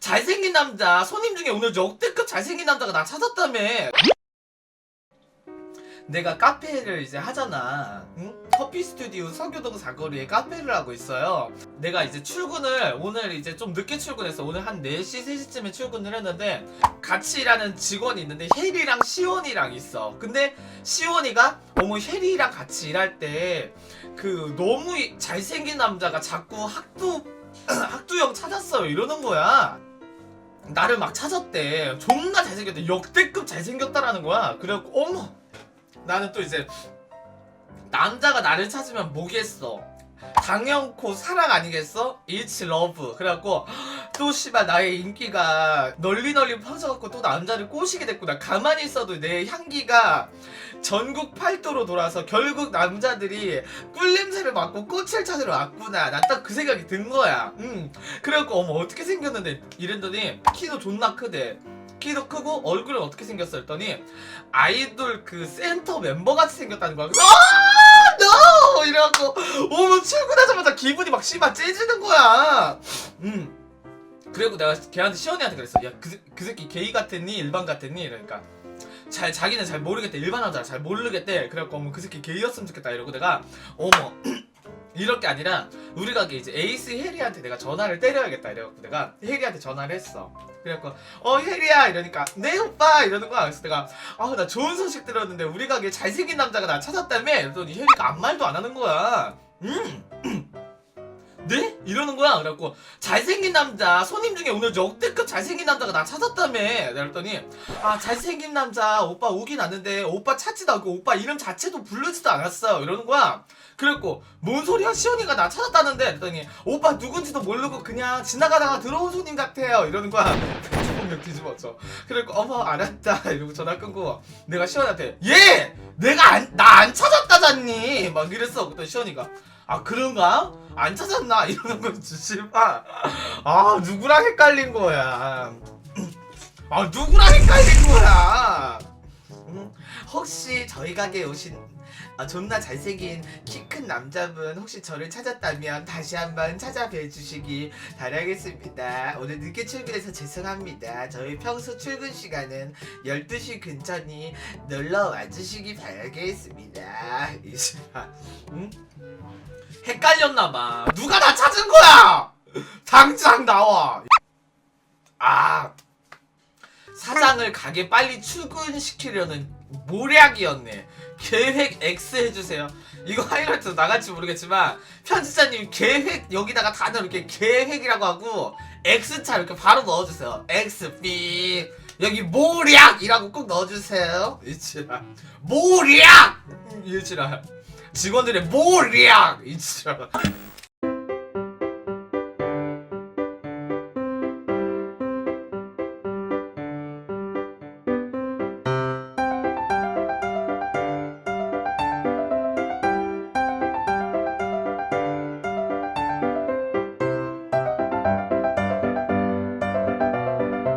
잘생긴 남자 손님 중에 오늘 역대급 잘생긴 남자가 나 찾았다며. 내가 카페를 이제 하잖아. 응? 커피 스튜디오 서교동 사거리에 카페를 하고 있어요. 내가 이제 출근을 오늘 이제 좀 늦게 출근해서 오늘 한 4시 3시쯤에 출근을 했는데 같이 일하는 직원이 있는데 혜리랑 시원이랑 있어. 근데 시원이가 어머 혜리랑 같이 일할 때 그 너무 이- 잘생긴 남자가 자꾸 학도 학두 형 찾았어요. 이러는 거야. 나를 막 찾았대. 존나 잘생겼대. 역대급 잘생겼다라는 거야. 그래갖고 어머! 나는 또 이제 남자가 나를 찾으면 뭐겠어? 당연코 사랑 아니겠어? It's love. 그래갖고 또 씨발 나의 인기가 널리 널리 퍼져갖고 또 남자를 꼬시게 됐구나. 가만히 있어도 내 향기가 전국 팔도로 돌아서 결국 남자들이 꿀냄새를 맡고 꽃을 찾으러 왔구나. 난 딱 그 생각이 든 거야. 음. 그래갖고 어머 어떻게 생겼는데? 이랬더니 키도 존나 크대. 키도 크고 얼굴은 어떻게 생겼어? 했더니 아이돌 그 센터 멤버 같이 생겼다는 거야. 그래서 아! 이래갖고 어머 출근하자마자 기분이 막 씨발 째지는 거야. 음 그리고 내가 걔한테 시원이한테 그랬어. 야그 그 새끼 게이 같았니 일반 같았니? 이러니까 잘 자기는 잘 모르겠대. 일반 남자 잘 모르겠대. 그래갖고 어머 그 새끼 게이였으면 좋겠다. 이러고 내가 어머 이럴 게 아니라 우리 가게 이제 에이스 혜리한테 내가 전화를 때려야겠다. 이래갖고 내가 혜리한테 전화를 했어. 그래갖고 어 혜리야! 이러니까 네 오빠! 이러는 거야. 그래서 내가 아 나 좋은 소식 들었는데 우리 가게 잘생긴 남자가 나 찾았다며? 이랬더니 혜리가 아무 말도 안 하는 거야. 음 네? 이러는 거야? 그래갖고 잘생긴 남자 손님 중에 오늘 역대급 잘생긴 남자가 나 찾았다며. 그랬더니 아 잘생긴 남자 오빠 오긴 왔는데 오빠 찾지도 않고 오빠 이름 자체도 부르지도 않았어 이러는 거야. 그랬고 뭔 소리야? 시원이가 나 찾았다는데. 그랬더니 오빠 누군지도 모르고 그냥 지나가다가 들어온 손님 같아요. 이러는 거야. 조금 뒤집어져 그랬고 어머 알았다. 이러고 전화 끊고 내가 시원한테 얘 내가 나안 찾았다잖니! 막 이랬어. 그랬더니 시원이가 아 그런가? 안 찾았나? 이러는 거지 씨발 아 누구랑 헷갈린 거야 아 누구랑 헷갈린 거야 음, 혹시 저희 가게에 오신 아, 존나 잘생긴 키 큰 남자분 혹시 저를 찾았다면 다시 한번 찾아뵈 주시기 바라겠습니다. 오늘 늦게 출근해서 죄송합니다. 저희 평소 출근 시간은 12시 근처니 놀러 와주시기 바라겠습니다. 이씨발 응? 헷갈렸나봐. 누가 나 찾은 거야? 당장 나와. 아 사장을 가게 빨리 출근시키려는 모략이었네. 계획 X 해주세요. 이거 하이라이트 나갈지 모르겠지만 편집자님 계획 여기다가 다들 이렇게 계획이라고 하고 X차 이렇게 바로 넣어주세요. X B 여기 모략이라고 꼭 넣어주세요. 이치라 모략 이치라 직원들의 모략 이치라